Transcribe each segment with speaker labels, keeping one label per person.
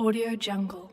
Speaker 1: Audio Jungle.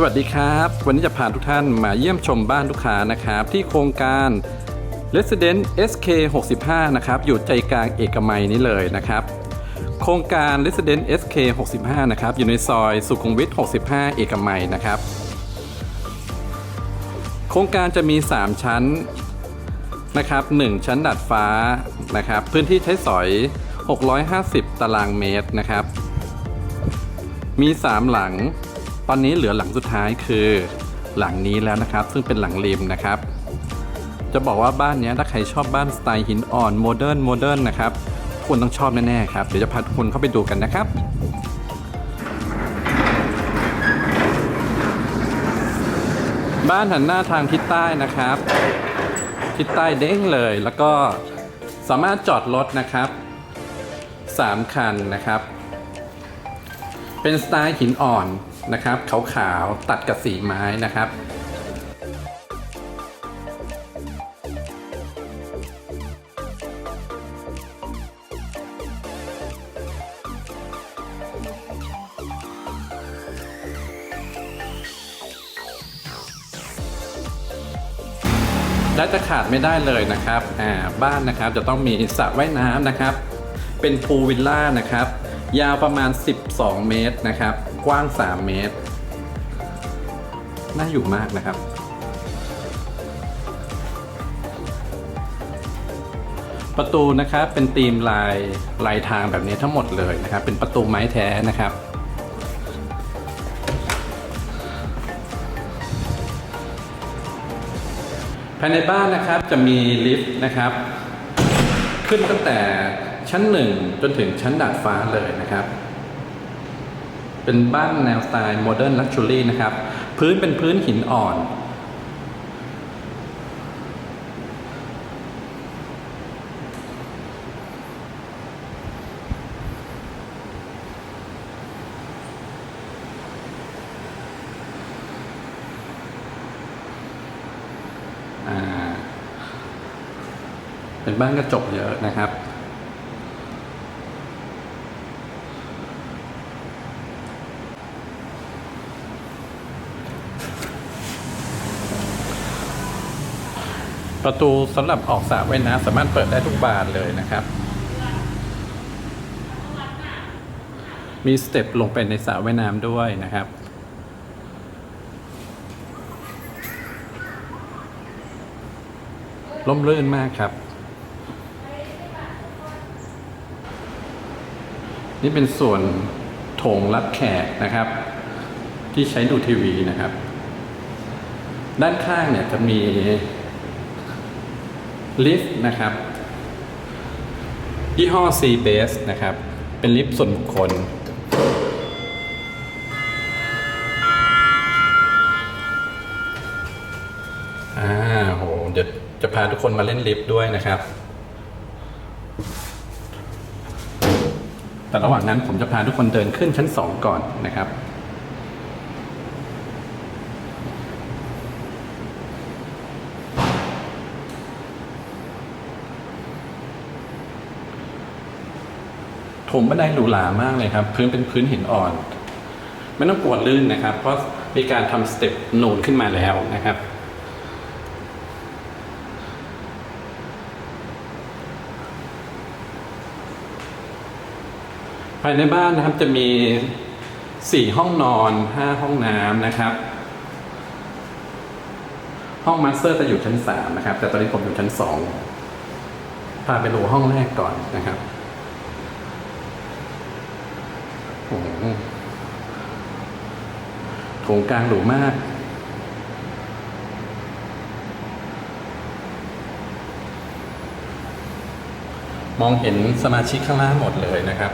Speaker 2: สวัสดีครับ วันนี้จะพาทุกท่านมาเยี่ยมชมบ้านลูกค้านะครับ ที่โครงการ Resident SK 65นะครับอยู่ใจกลางเอกมัยนี้เลยนะครับ โครงการ Resident SK 65นะครับอยู่ในซอยสุขุมวิท 65 เอกมัยนะครับ โครงการจะมี 3 ชั้นนะครับ 1 ชั้นดัดฟ้านะครับ พื้นที่ใช้สอย 650 ตารางเมตรนะครับ มี 3 หลัง ตอนนี้เหลือหลังสุดท้ายคือ หลังนี้แล้วนะครับ ซึ่งเป็นหลังริมนะครับ จะบอกว่าบ้านนี้ถ้าใครชอบบ้านสไตล์หินอ่อนโมเดิร์นโมเดิร์นนะครับทุกคนต้องชอบแน่ๆครับเดี๋ยวจะพาทุกคนเข้าไปดูกันนะครับบ้านหันหน้าทางทิศใต้นะครับ ทิศใต้เด้งเลยแล้วก็สามารถจอดรถนะครับ3คันนะครับ เป็นสไตล์หินอ่อน นะครับ ขาวๆตัดกับสีไม้นะครับและจะขาดไม่ได้เลยนะครับ อ่า บ้านนะครับจะต้องมีสระว่ายน้ำนะครับ เป็นพูลวิลล่านะครับ ยาวประมาณ 12 เมตรนะครับ กว้าง 3 เมตร น่าอยู่มากนะครับ ประตูนะครับเป็นธีมลายลายทางแบบนี้ทั้งหมดเลยนะครับ เป็นประตูไม้แท้นะครับภายในบ้านนะครับจะมีลิฟต์นะครับ ขึ้นตั้งแต่ ชั้นหนึ่งจนถึงชั้นดาดฟ้าเลยนะครับ เป็นบ้านแนวสไตล์โมเดิร์นลักชัวรี่นะครับ พื้นเป็นพื้นหินอ่อน เป็นบ้านกระจกเยอะนะครับ ประตูสำหรับออกสระว่ายน้ำสามารถเปิดได้ทุกบานเลยนะครับ มีสเต็ปลงไปในสระว่ายน้ำด้วยนะครับร่มรื่นมากครับ นี่เป็นส่วนโถงรับแขกนะครับ ที่ใช้ดูทีวีนะครับ ด้านข้างเนี่ยจะมี ลิฟต์นะครับยี่ห้อ C Base นะครับ เป็นลิฟต์ส่วนบุคคล อ่าโห เดี๋ยวจะพาทุกคนมาเล่นลิฟต์ด้วยนะครับ แต่ระหว่างนั้นผมจะพาทุกคนเดินขึ้นชั้นสองก่อนนะครับ ถมบันไดหรูหรามากเลยครับ พื้นเป็นพื้นหินอ่อน ไม่ต้องกลัวลื่นนะครับ เพราะมีการทำสเต็ปนูนขึ้นมาแล้วนะครับภายในบ้านนะครับจะมีสี่ห้องนอนห้าห้องน้ำนะครับ ห้องมาสเตอร์จะอยู่ชั้นสามนะครับ แต่ตอนนี้ผมอยู่ชั้นสองพาไปดูห้องแรกก่อนนะครับโอ้โห โถงกลางหรูมากมองเห็นสมาชิกข้างล่างหมดเลยนะครับ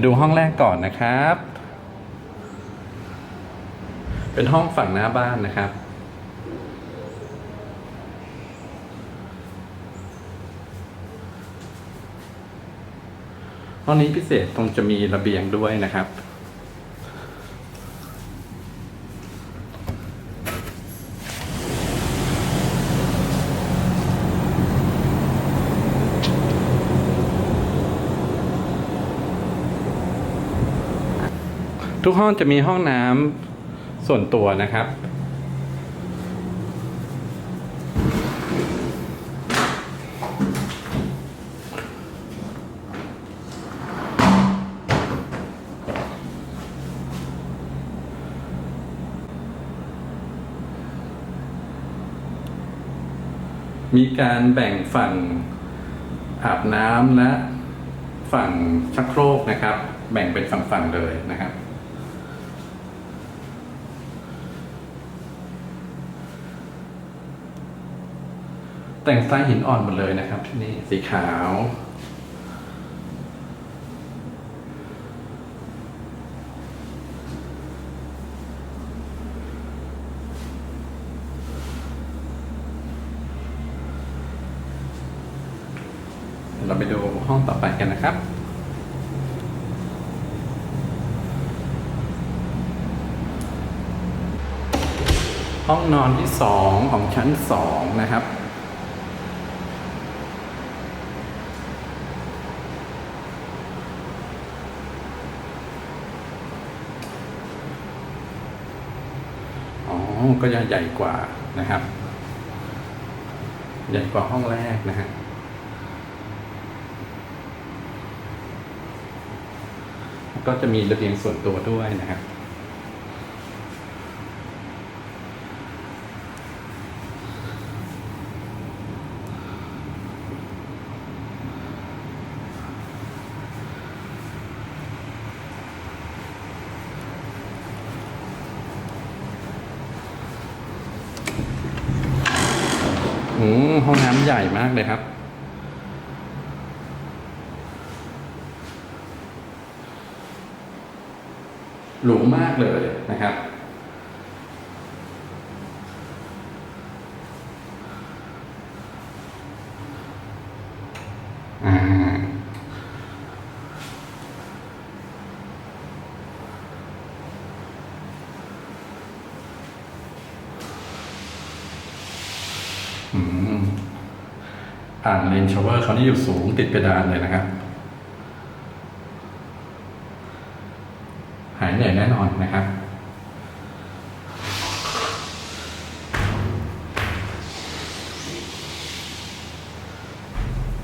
Speaker 2: มาดูห้องแรกก่อนนะครับ เป็นห้องฝั่งหน้าบ้านนะครับ ห้องนี้พิเศษตรงจะมีระเบียงด้วยนะครับ ห้องจะมีห้องน้ำส่วนตัวนะครับ มีการแบ่งฝั่งอาบน้ำและฝั่งชักโครกนะครับ แบ่งเป็นฝั่งๆเลยนะครับ แต่งสไตล์หินอ่อนหมดเลยนะครับที่นี่สีขาวเดี๋ยวเราไปดูห้องต่อไปกันนะครับห้องนอนที่สองของชั้นสองนะครับ ก็จะใหญ่กว่านะครับ ใหญ่กว่าห้องแรกนะฮะก็จะมีระเบียงส่วนตัวด้วยนะครับ อืม ห้องน้ำใหญ่มากเลยครับ หรูมากเลยนะครับ อ่า อ่างเลนชาวเวอร์เขานี่อยู่สูงติดเพดานเลยนะครับ หายเหนื่อยแน่นอนนะครับ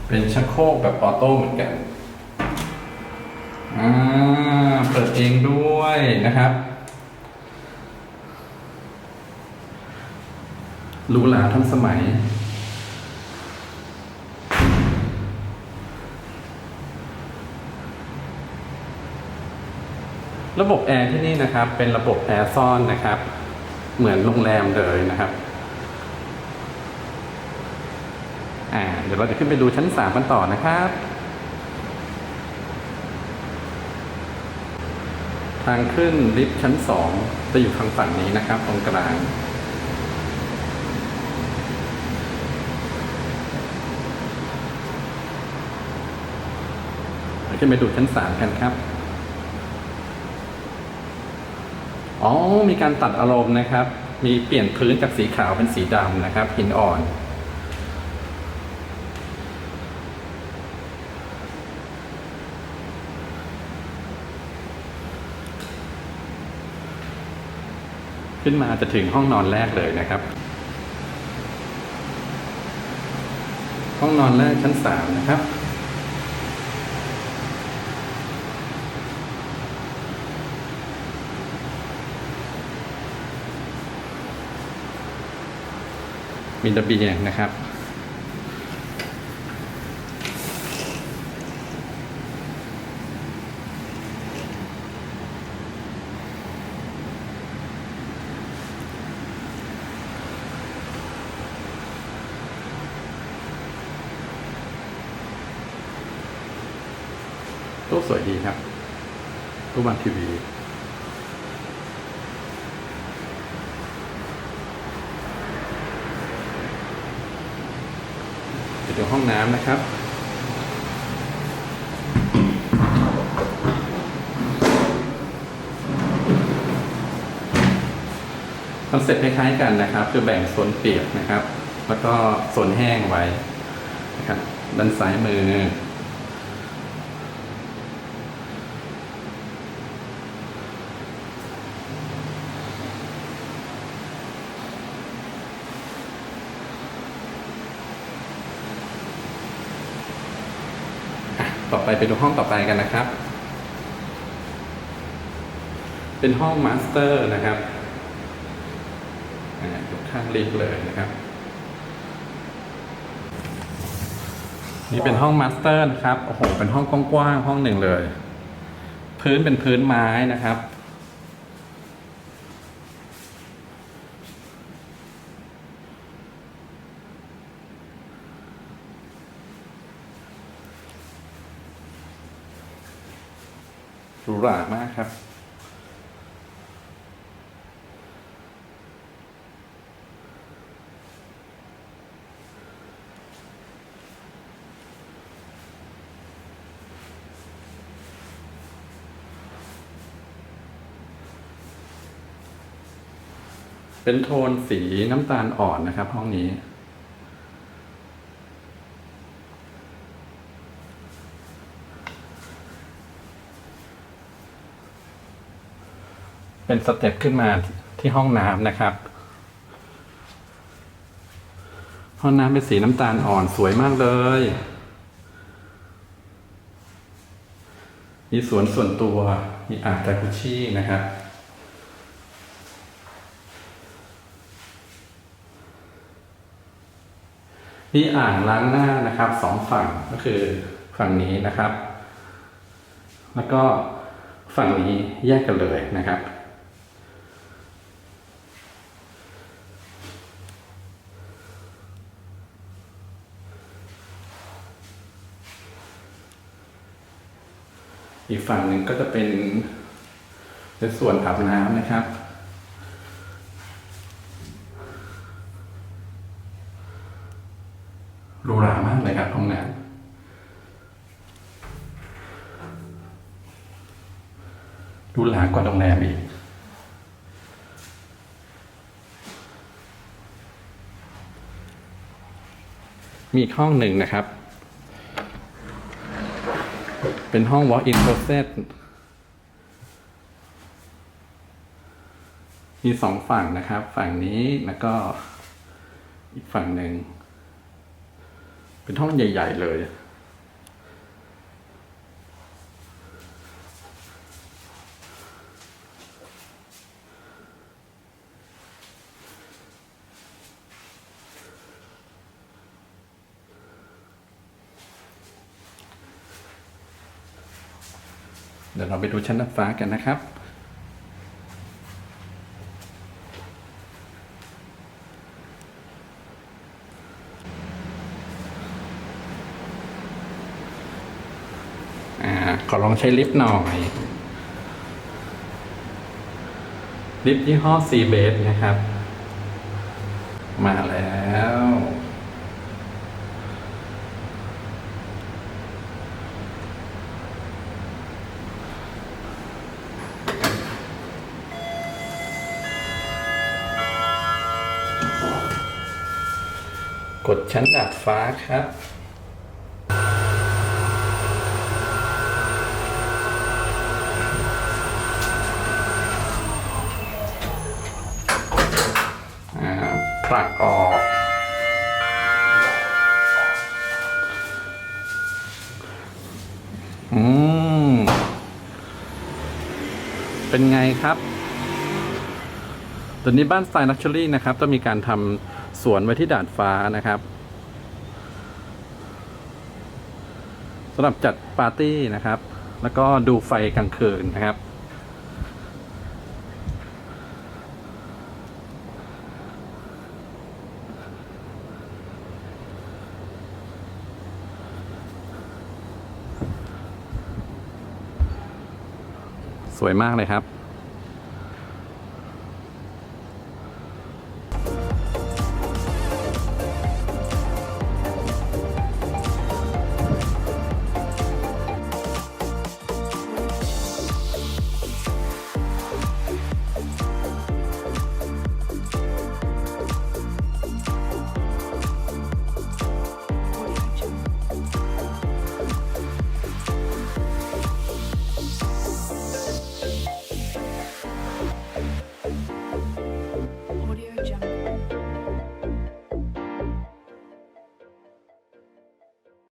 Speaker 2: เป็นชักโครกแบบออโต้เหมือนกัน อ่า เปิดเองด้วยนะครับหรูหราทันสมัย ระบบแอร์ที่นี่นะครับ เป็นระบบแอร์ซ่อนนะครับ เหมือนโรงแรมเลยนะครับอ่าเดี๋ยวเราจะขึ้นไปดูชั้นสามกันต่อนะครับ ทางขึ้นลิฟต์ชั้นสองจะอยู่ทางฝั่งนี้นะครับ ตรงกลางขึ้นไปดูชั้นสามกันครับ อ๋อ มีการตัดอารมณ์นะครับ มีเปลี่ยนพื้นจากสีขาวเป็นสีดำนะครับ หินอ่อนขึ้นมาจะถึงห้องนอนแรกเลยนะครับ ห้องนอนแรกชั้นสามนะครับ มีระเบียงนะครับตู้สวยดีครับรูปวันทีวี เดี๋ยวห้องน้ำนะครับคอนเซ็ปต์คล้ายๆกันนะครับ จะแบ่งโซนเปียกนะครับ แล้วก็โซนแห้งไว้นะครับด้านซ้ายมือ ต่อไปไปดูห้องต่อไปกันนะครับ เป็นห้องมาสเตอร์นะครับอ่อยู่ข้างลิฟต์เลยนะครับ นี่เป็นห้องมาสเตอร์นะครับ โอ้โห เป็นห้องกว้างๆห้องหนึ่งเลย พื้นเป็นพื้นไม้นะครับ หรูหรามากครับ เป็นโทนสีน้ำตาลอ่อนนะครับห้องนี้ เป็นสเต็ปขึ้นมาที่ห้องน้ำนะครับ ห้องน้ำเป็นสีน้ำตาลอ่อนสวยมากเลย มีสวนส่วนตัว มีอ่างจากุชี่นะครับมีอ่างล้างหน้านะครับสองฝั่งก็คือฝั่งนี้นะครับ แล้วก็ฝั่งนี้แยกกันเลยนะครับ อีกฝั่งหนึ่งก็จะเป็นเป็นส่วนอาบน้ำนะครับ รูรามากเลยครับห้องน้ำรูหรากว่าโรงแรมอีก มีห้องหนึ่งนะครับ เป็นห้อง walk-in closet มีสองฝั่งนะครับ ฝั่งนี้แล้วก็อีกฝั่งหนึ่ง เป็นห้องใหญ่ ๆ เลย ดี๋ยวเราไปดูชั้นดาฟ้ากันนะครับ อ่า ขอลองใช้ลิฟต์หน่อย ลิฟต์ยี่ห้อซีเบสนะครับ มาแล้ว ดชั้นดาดฟ้าครับอ่าผลักออก อืม เป็นไงครับตัวนี้บ้านสไตล์ลักชัวรี่นะครับต้องมีการทำ สวนไว้ที่ดาดฟ้านะครับสำหรับจัดปาร์ตี้นะครับ แล้วก็ดูไฟกลางคืนนะครับสสวยมากเลยครับ